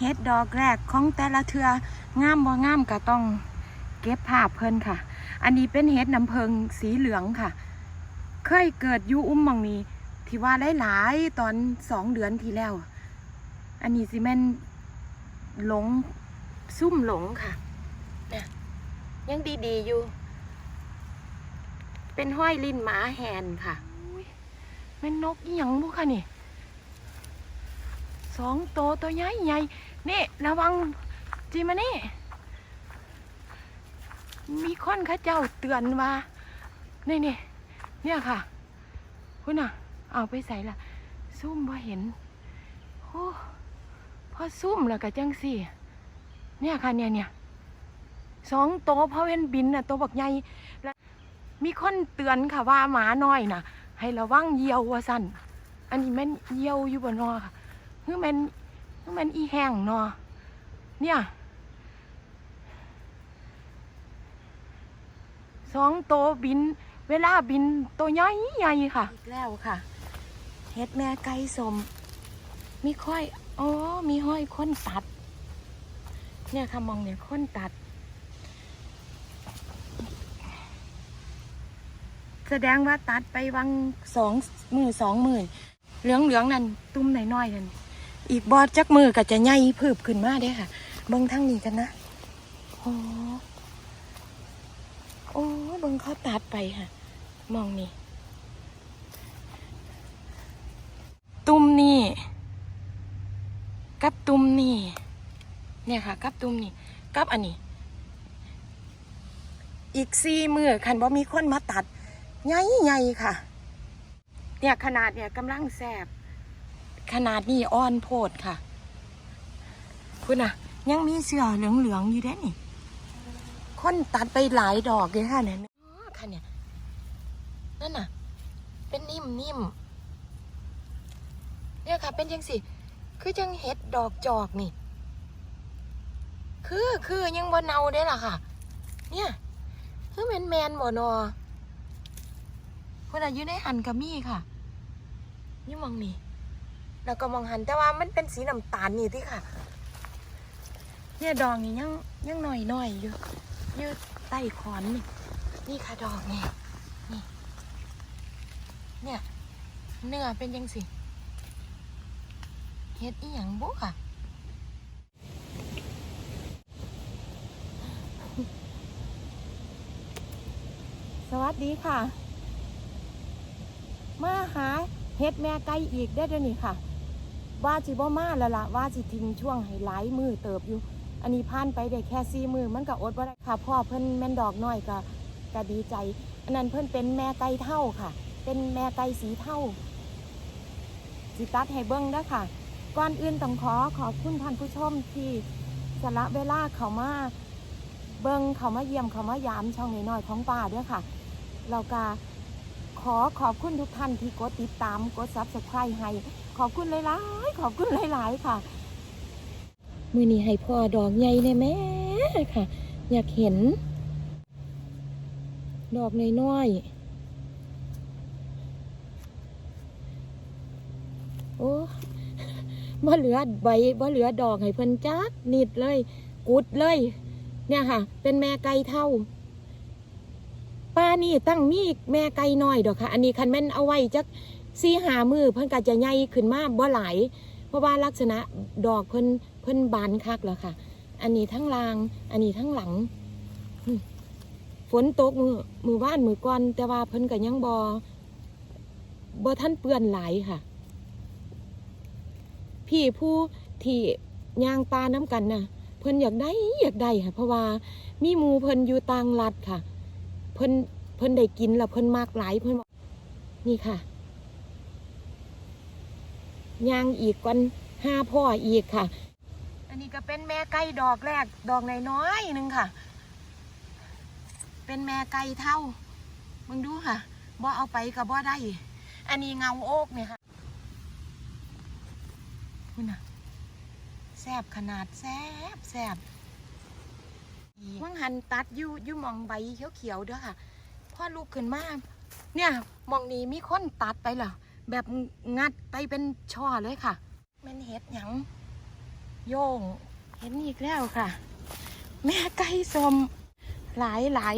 เฮ็ดดอกแรกของแต่ละเทืองามบ่งามก็ต้องเก็บภาพเพิ่นค่ะ อันนี้เป็นเฮ็ดน้ำเพิงสีเหลืองค่ะ เคยเกิดอยู่อุ้มหมองนี้ที่ว่าหลายๆตอนสองเดือนที่แล้ว อันนี้สิแม่นหลงซุ่มหลงค่ะเนี่ยยังดีๆอยู่ เป็นห้อยลิ้นหมาแหนค่ะอุ๊ยแม่นนกอีหยังบุค่ะนี่สองโตวตัวใหญ่ใหญ่ นี่ระวังจีมานี่ มีคนข้าเจ้าเตือนว่านี่นี่เนี่ยค่ะคุณน่ะ เอาไปใส่ละซุ่มพอเห็นโอ้พอซุ่มแล้วก็จังสี่ เนี่ยค่ะเนี่ยเนี่ยสองโตพอเห็นบินน่ะตัวบักใหญ่แล้วมีคนเตือนค่ะว่าหมาน้อยน่ะ ให้ระวังเยียวว่าสั่นอันนี้แม่นเยียวอยู่บนนอค่ะคือแมัน มันอีแห้งเนาะเนี่ยสองโตบิน เวลาบินตัวใหญ่ใหญ่ค่ะ อีกแล้วค่ะเฮ็ดแม่ไก่สม มีค่อย อ๋อ มีห้อยค้นตัด เนี่ยค่ะมองเนี่ยค้นตัด แสดงว่าตัดไปวังสองมือสองมือเหลืองเหลืองนั่นตุ้มหน่อยๆนั่น อีกบอดจักมือก็จะใหญ่พืบขึ้นมาเด้ค่ะ เบิ่งทั้งนี้กันนะโอ้โอ้เบิ่งเขาตัดไปค่ะ มองนี่ ตุ้มนี่ กับตุ้มนี่ เนี่ยค่ะ กับตุ้มนี่ กับอันนี้ อีกสี่มือคันบ่มีคนมาตัด ใหญ่ใหญ่ค่ะ เนี่ยขนาดเนี่ยกำลังแสบ ขนาดนี้อ่อนโพดค่ะคุณน่ะ ยังมีเสือเหลืองๆอยู่เด้นี่คนตัดไปหลายดอกเลยค่ะเนี่ยอ๋อค่ะเนี่ยนั่นน่ะ เป็นนิ่มนิ่มเนี่ยค่ะ เป็นจังสิ คือจังเห็ดดอกจอกนี่ คือคือยังบ่เนาได้ล่ะค่ะ เนี่ยคือแมนแมนบ่นอคนอายุในหันกับมี่ค่ะนี่มองนี่ แล้วก็มองหันแต่ว่ามันเป็นสีน้ำตาลนี่ที่ค่ะ เนี่ยดอกนี่ยังยังหน่อยหน่อยอยู่ยืดใต้ขอนนี่นี่ค่ะดอกนี่นี่ เนี่ย เนื้อเป็นยังสิเฮ็ดอีหยังบุค่ะสวัสดีค่ะ มาหาเฮ็ดแม่ไก่อีกได้เดี๋ยวนี้ค่ะ ว่าจิบ่มาแล้วละว่าจิทิ้งช่วงให้หลายมือเติบอยู่ อันนี้ผ่านไปได้แค่สี่มือมันก็อดว่าได้ค่ะพ่อเพิ่นแม่นดอกน้อยก็ก็ดีใจ อันนั้นเพิ่นเป็นแม่ไก่เท่าค่ะ เป็นแม่ไก่สีเท่าสิตัดให้เบิ้งด้ค่ะ ก่อนอื่นต้องขอขอบคุณท่านผู้ชมที่สละเวลาเขามาเบิ้งเขามาเยี่ยมเขามายามช่องน้อยๆของป้าด้อค่ะเราก็ ขอขอบคุณทุกท่านที่กดติดตามกดซับสไครต์ให้ ขอบคุณหลายๆ ขอบคุณหลายๆ ค่ะ มือนี้ให้พ่อดอกใหญ่เลยแม่ค่ะ อยากเห็น ดอกน้อยๆโอ้บ่เหลือใบบ่เหลือดอกให้เพิ่นจักนิดเลย กุดเลย เนี่ยค่ะ เป็นแม่ไก่เท่า ป้านี่ตั้งมีแม่ไก่น้อยดอกค่ะ อันนี้คันแม่นเอาไว้จักสี่หามือเพิ่นก็จะใหญ่ขึ้นมาบ่หลาย เพราะว่าลักษณะดอกเพิ่นเพิ่นบานคักแล้วค่ะ อันนี้ทั้งลาง อันนี้ทั้งหลัง ฝนตกมือมือว่านมือก่อนแต่ว่าเพิ่นก็ยังบ่บ่ท่านเปื้อนหลายค่ะ พี่ผู้ที่ย่างปลาน้ำกันน่ะ เพิ่นอยากได้อยากได้ค่ะ เพราะว่ามีหมูเพิ่นอยู่ต่างรัฐค่ะ เพิ่นเพิ่นได้กินแล้วเพิ่นมากหลายเพิ่นนี่ค่ะย่างอีกกันห้าพ่ออีกค่ะ อันนี้ก็เป็นแม่ไก่ดอกแรก ดอกน้อยๆหนึ่งค่ะ เป็นแม่ไก่เท่ามึงดูค่ะบ่เอาไปกับบ่ได้ อันนี้เงาโอกเนี่ยค่ะคุณน่ะแซบขนาดแซบแซบ ว่างหันตัดอยู่อยู่มองใบเขียวๆเด้อค่ะพ่อลูกขึ้นมาเนี่ยมองนี้มีคนตัดไปเหรอแบบงัดไปเป็นช่อเลยค่ะแมันเห็ดหยังโยง เห็นอีกแล้วค่ะ แม่ไก่สมหลายหลาย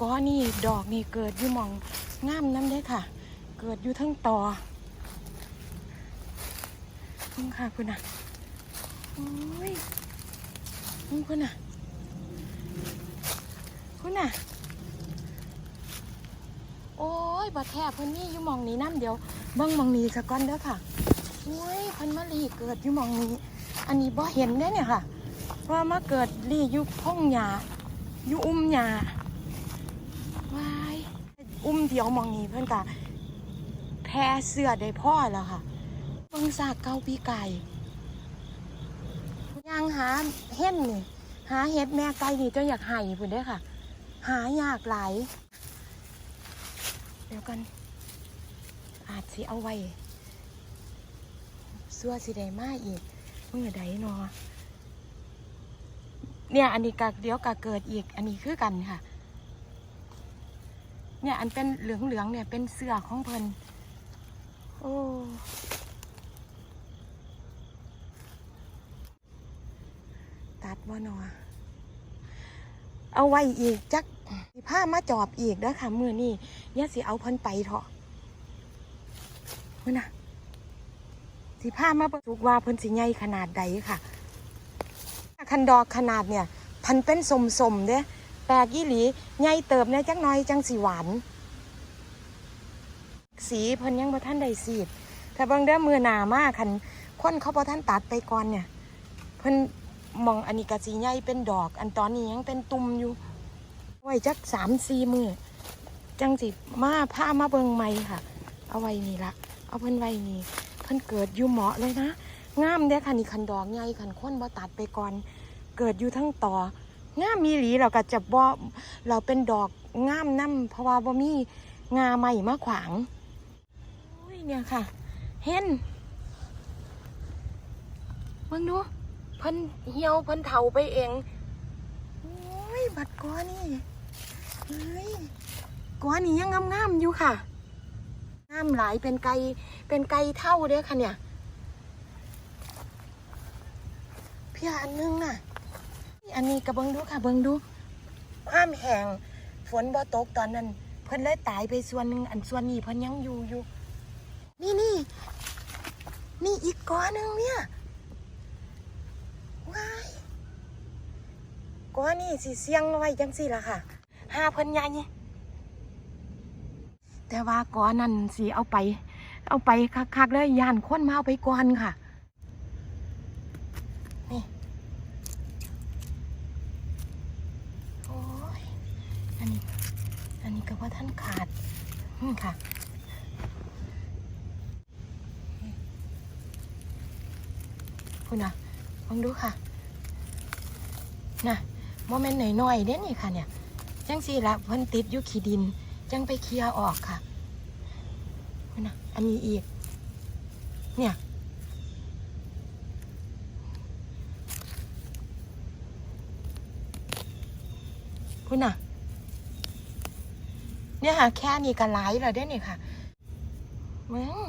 ก้อนี่ดอกนี่เกิดอยู่มองงามน้ำได้อค่ะ เกิดอยู่ทั้งต่อนี่ค่ะคุณน่ะโอ้ย คุณน่ะ คุณน่ะ โอ้ยบาแทบเพิ่นนี่อยู่มองนี้น้ำเดียวเบิ่งมองนี้สักก่อนเด้อค่ะโอ้ยเพิ่นมาลีเกิดอยู่มองนี้ อันนี้บ่เห็นเด้เนี่ยค่ะว่ามาเกิดลีอยู่พงหญ้าอยู่อุ้มหญ้าวายอุ้มเดียวมองนี้เพิ่นกะแพรเสื้อได้พ่อแล้วค่ะเบิ่งซากเกาปีไก่างหาเห็นนี่ หาเห็ดแม่ไก่นี่จะอยากให้พุ่นเด้ค่ะ หายากหลายเดี๋ยวกัน อาจสิเอาไว้ซัวสิได้มาอีกเมื่อใดเนอเนี่ย อันนี้กะเดี๋ยวกะเกิดอีก อันนี้คือกันค่ะ เนี่ยอันเป็นเหลืองๆเนี่ยเป็นเสื้อของเพิ่นโอ้ ตัดว่านอเอาไว้อีกจักสิผ้ามาจอบอีกแล้วค่ะมือนี่ย่าสิเอาพิ่นไปเถอะมื่อน่ะสิผ้ามาประจุกว่าเพิ่นสิใหญ่ขนาดใดค่ะ คันดอกขนาดเนี่ยพันเป็นสมสมๆเด้แปลกยี่หลีใหญ่เติบในจักน้อยจังสีหวาน สีเพิ่นยังบ่ท่านได้สีแต่บางเด้อมือหนามากคันคนเขาบ่ท่านตัดไปก่อนเนี่ย เพิ่น มองอันนี้กะสีใหญ่เป็นดอก อันตอนนี้ยังเป็นตุ่มอยู่ไว้จักสามสี่มือจังสิมาผ้ามาเบิงใหม่ค่ะ เอาไว้นี่ละเอาเพิ่นไว้นี่เพิ่นเกิดอยู่เหมาะเลยนะงามเด้ค่ะนี่คันดอกใหญ่คันค้นบ่ตัดไปก่อน เกิดอยู่ทั้งต่องามมีหลีเราก็จะบ่เราเป็นดอกงามนํเพราะว่าบ่มีงาใหม่มาขวางโอ้ยเนี่ยค่ะ เห็นเบิ่งดู เพิ่นเหี่ยวเพิ่นเฒ่าไปเองโอ้ยบัดก้อนี่เฮ้ยก้อนี่ยังงามๆอยู่ค่ะงามหลายเป็นไก่เป็นไก่เท่าเด้อค่ะเนี่ยเพี่อันนึงน่ะอันนี้กระเบิงดูค่ะเบิงดูความแห้งฝนบ่ตกตอนนั้น เพิ่นเลยตายไปส่วนหนึ่งอันส่วนนี้เพิ่นยังอยู่อยู่ นี่นี่นี่อีกก้อนหนึ่งเนี่ย ว้าย ก้อนนี่สิเสียงไว้จังสี่ละค่ะห้าเพิ่นใหญ่แต่ว่าก้อนนั่นสิเอาไป เอาไปคักๆเลยยานคนมาเอาไปก่อนค่ะ นี่โอ้ยอันนี้อันนี้ก็ว่าท่านขาดนี่ค่ะคุณน่ะลองดูค่ะน่ะ โมเมนต์หน่อยๆเด้นี่ค่ะเนี่ย จังสีละเพิ่นติดอยู่ขีดิน จังไปเคลียร์ออกค่ะนี่นะอันนี้อีก เนี่ย คุณน่ะ เนี่ยค่ะ แค่นี้ก็หลายแล้วเด้นี่ค่ะเมึง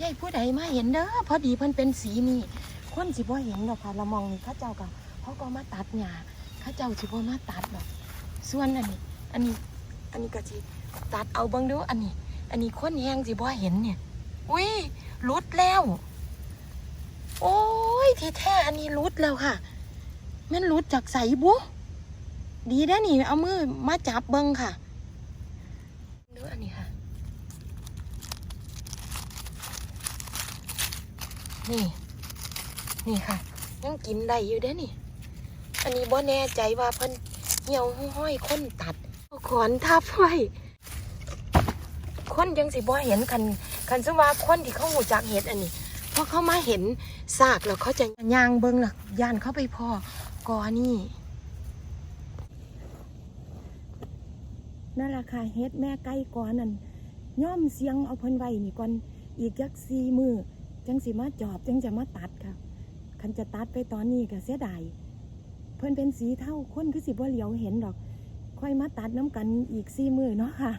ยายผู้ใดมาเห็นเด้อพอดีเพิ่นเป็นสีนี่คนสิบ่เห็นหรอกค่ะเรามองนี่ข้าเจ้าก็เขาก็มาตัดหญ้า ขาเจ้าสิบ่มาตัดหรอกส่วนอันนี้ อันนี้ อันนี้ก็สิตัดเอาบิ่งดูอันนี้ อันนี้คนแหงสิบ่เห็นเนี่ย อุ้ยหลุดแล้ว โอ้ยที่แท้อันนี้หลุดแล้วค่ะมันหลุดจากใสบุดีได้อนี่เอามือมาจับเบิงค่ะดูอันนี้ค่ะ นี่ นี่ค่ะ ยังกินได้อยู่เด้อนี่ อันนี้บ่แน่ใจว่าเพิ่นเหี่ยวห้อยคนตัดเอาขอนทับไว้คนยังสิบ่เห็นกันคันซึ่งว่าคนที่เขาหูจักเห็ดอันนี้พอเขามาเห็นซากแล้วเขาจะย่างเบิ่งล่ะย่านเข้าไปพอกอนี่นั่นแหละค่ะเฮ็ดแม่ไก่ก่อนนั่นย่อมเสียงเอาเพิ่นไว้นี่ก่อนอีกจักสี่มือจังสิมาจอบจังจะมาตัดค่ะคันจะตัดไปตอนนี้ก็เสียดาย เพิ่นเป็นสีเท่าคนคือสิบ่เหลียวเห็นดอก ค่อยมาตัดน้ำกันอีกสี่มือเนาะค่ะ